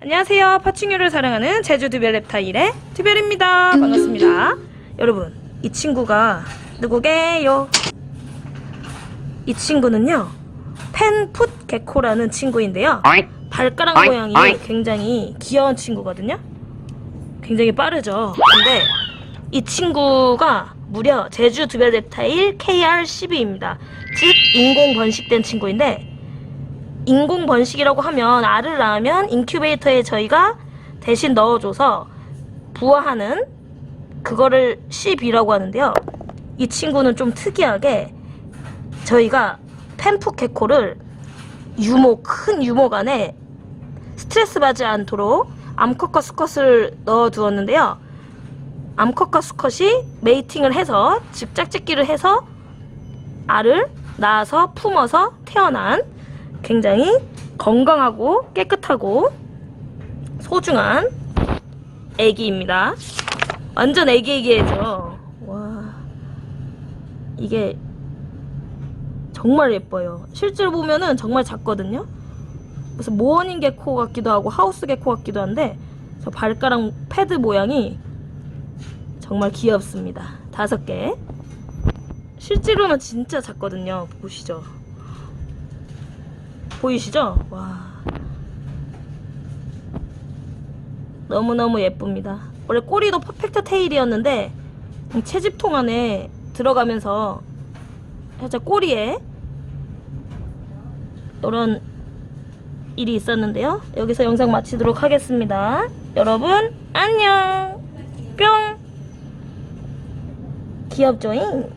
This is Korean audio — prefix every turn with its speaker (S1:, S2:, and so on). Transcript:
S1: 안녕하세요. 파충류를 사랑하는 제주 두별 랩타일의 두별입니다. 반갑습니다. 여러분, 이 친구가 누구게요? 이 친구는요, 펜풋 개코라는 친구인데요. 발가락 모양이 굉장히 귀여운 친구거든요. 굉장히 빠르죠. 근데 이 친구가 무려 제주 두별 랩타일 KR12입니다. 즉, 인공 번식된 친구인데, 인공 번식이라고 하면 알을 낳으면 인큐베이터에 저희가 대신 넣어줘서 부화하는 그거를 CB라고 하는데요. 이 친구는 좀 특이하게 저희가 펜푸 개코를 유모 큰 유목 안에 스트레스 받지 않도록 암컷과 수컷을 넣어 두었는데요. 암컷과 수컷이 메이팅을 해서 즉 짝짓기를 해서 알을 낳아서 품어서 태어난 굉장히 건강하고 깨끗하고 소중한 애기입니다. 완전 애기애기해죠. 와, 이게 정말 예뻐요. 실제로 보면은 정말 작거든요. 무슨 모어닝 개코 같기도 하고 하우스 개코 같기도 한데 저 발가락 패드 모양이 정말 귀엽습니다. 다섯 개. 실제로는 진짜 작거든요. 보시죠. 보이시죠? 와. 너무너무 예쁩니다. 원래 꼬리도 퍼펙트 테일이었는데 이 채집통 안에 들어가면서 살짝 꼬리에 이런 일이 있었는데요. 여기서 영상 마치도록 하겠습니다. 여러분 안녕. 뿅. 귀엽죠잉?